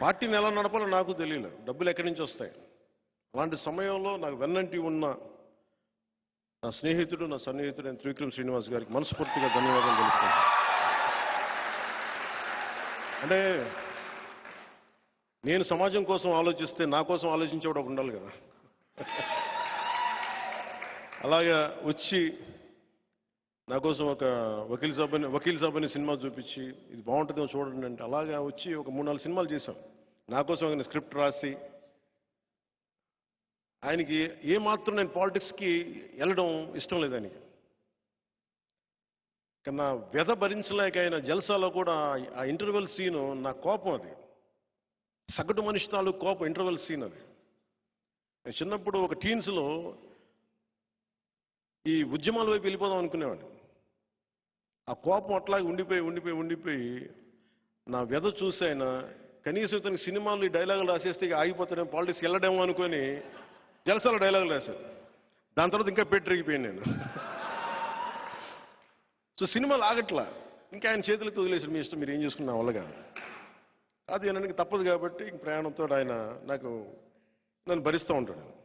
పార్టీని ఎలా నడపాలో నాకు తెలియదు డబ్బులు ఎక్కడి నుంచి వస్తాయి? అలాంటి సమయంలో నాకు వెన్నంటి ఉన్న నా స్నేహితుడు నా సన్నిహితుడు అయిన త్రివిక్రమ్ శ్రీనివాస్ గారికి మనస్ఫూర్తిగా ధన్యవాదాలు తెలుపుతున్నాను. అంటే నేను సమాజం కోసం ఆలోచిస్తే నా కోసం ఆలోచించేవాడు ఒకడు ఉండాలి కదా. అలాగా వచ్చి నా కోసం ఒక వకీల్ సాబ్ అని వకీల్ సాబ్ సినిమా చూపించి ఇది బాగుంటుందో చూడండి అంటే అలాగా వచ్చి ఒక మూడు నాలుగు సినిమాలు చేశాం. నా కోసం ఆయన స్క్రిప్ట్ రాసి ఆయనకి ఏమాత్రం నేను పాలిటిక్స్కి వెళ్ళడం ఇష్టం లేదు ఆయనకి. కానీ నా వ్యధ భరించలేక ఆయన జల్సాలో కూడా ఆ ఇంటర్వెల్ సీను నా కోపం అది. సగటు మనిషి తాలూకు కోపం ఇంటర్వెల్ సీన్ అది. చిన్నప్పుడు ఒక టీన్స్లో ఈ ఉద్యమాల వైపు వెళ్ళిపోదాం అనుకునేవాడిని. ఆ కోపం అట్లాగే ఉండిపోయి ఉండిపోయి ఉండిపోయి నా వెద చూసి కనీసం ఇతను సినిమాలు డైలాగులు రాసేస్తే ఆగిపోతాడేమో పాలిటిక్స్ వెళ్ళడేమో అనుకొని జలసాల డైలాగులు రాశారు దాని తర్వాత ఇంకా పెట్టిరిగిపోయాను నేను. సో సినిమాలు ఆగట్లా. ఇంకా ఆయన చేతులకు వదిలేసాడు మీ ఇష్టం మీరు ఏం చేసుకున్నా వల్ల కాదు అది అనడానికి తప్పదు కాబట్టి ఇంక ప్రయాణంతో ఆయన నాకు నన్ను భరిస్తూ ఉంటాడు.